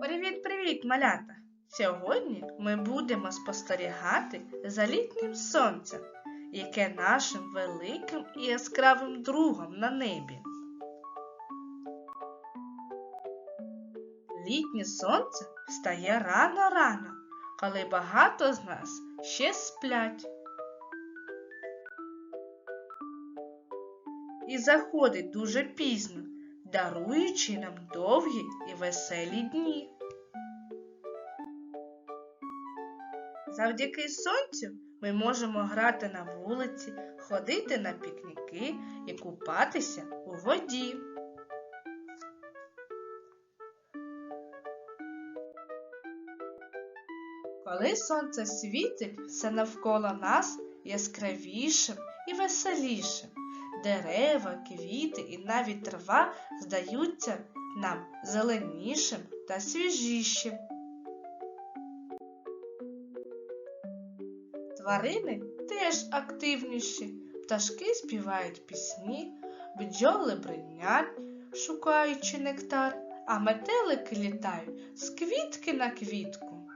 Привіт-привіт, малята! Сьогодні ми будемо спостерігати за літнім сонцем, яке нашим великим і яскравим другом на небі. Літнє сонце встає рано-рано, коли багато з нас ще сплять. І заходить дуже пізно, даруючи нам довгі веселі дні. Завдяки сонцю ми можемо грати на вулиці, ходити на пікніки і купатися у воді. Коли сонце світить, все навколо нас яскравішим і веселішим. Дерева, квіти і навіть трава здаються нам зеленішим та свіжішим. Тварини теж активніші, пташки співають пісні, бджоли бринять, шукаючи нектар, а метелики літають з квітки на квітку.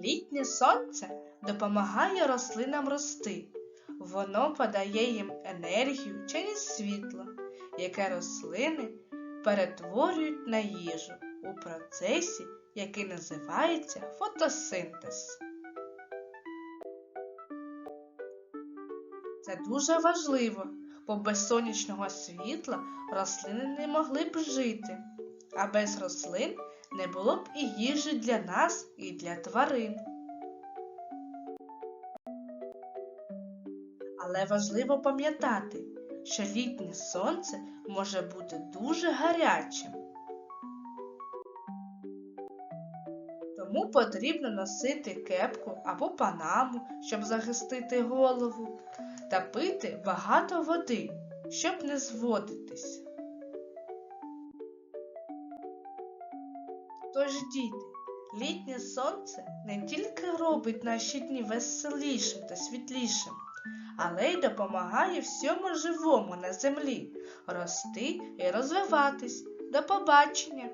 Літнє сонце допомагає рослинам рости. Воно подає їм енергію через світло, яке рослини перетворюють на їжу у процесі, який називається фотосинтез. Це дуже важливо, бо без сонячного світла рослини не могли б жити, а без рослин не було б і їжі для нас, і для тварин. Але важливо пам'ятати, що літнє сонце може бути дуже гарячим. Тому потрібно носити кепку або панаму, щоб захистити голову, та пити багато води, щоб не зводитись. Тож, діти, літнє сонце не тільки робить наші дні веселішим та світлішим, але й допомагає всьому живому на землі рости і розвиватись. До побачення!